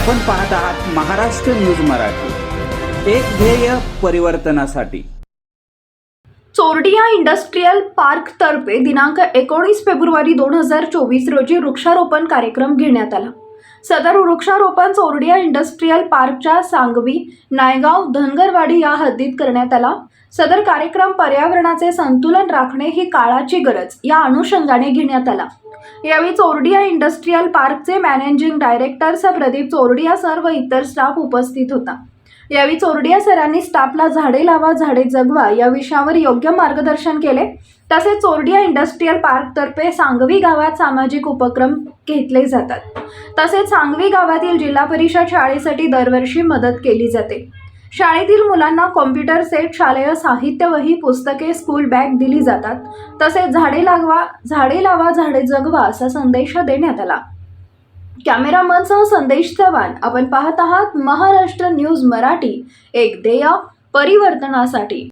आपण पाहत आहात महाराष्ट्र न्यूज मराठी. एक ध्येय परिवर्तनासाठी. चोरडिया इंडस्ट्रीयल पार्क तर्फे दिनांक एकोणीस फेब्रुवारी दोन हजार चोवीस रोजी वृक्षारोपण कार्यक्रम घेण्यात आला. सदर वृक्षारोपण चोरडिया इंडस्ट्रीयल पार्कच्या सांगवी नायगाव धनगरवाडी या हद्दीत करण्यात आला. सदर कार्यक्रम पर्यावरणाचे संतुलन राखणे ही काळाची गरज या अनुषंगाने घेण्यात आला. यावेळी Chordia industrial पार्कचे managing director sir Pradeep Chordia sir व इतर स्टाफ उपस्थित होता. यावेळी चोरडिया सरांनी स्टाफला झाडे लावा झाडे जगवा या विषयावर योग्य मार्गदर्शन केले. तसेच चोरडिया इंडस्ट्रीयल पार्कतर्फे सांगवी गावात सामाजिक उपक्रम घेतले जातात. तसेच सांगवी गावातील जिल्हा परिषद शाळेसाठी दरवर्षी मदत केली जाते. शाळेतील मुलांना कॉम्प्युटर सेट शालेय साहित्य वही पुस्तके स्कूल बॅग दिली जातात. तसेच झाडे लागवा झाडे लावा झाडे जगवा असा संदेश देण्यात आला. कॅमेरामनसह संदेश चव्हाण. आपण पाहत आहात महाराष्ट्र न्यूज मराठी. एक ध्येय परिवर्तनासाठी.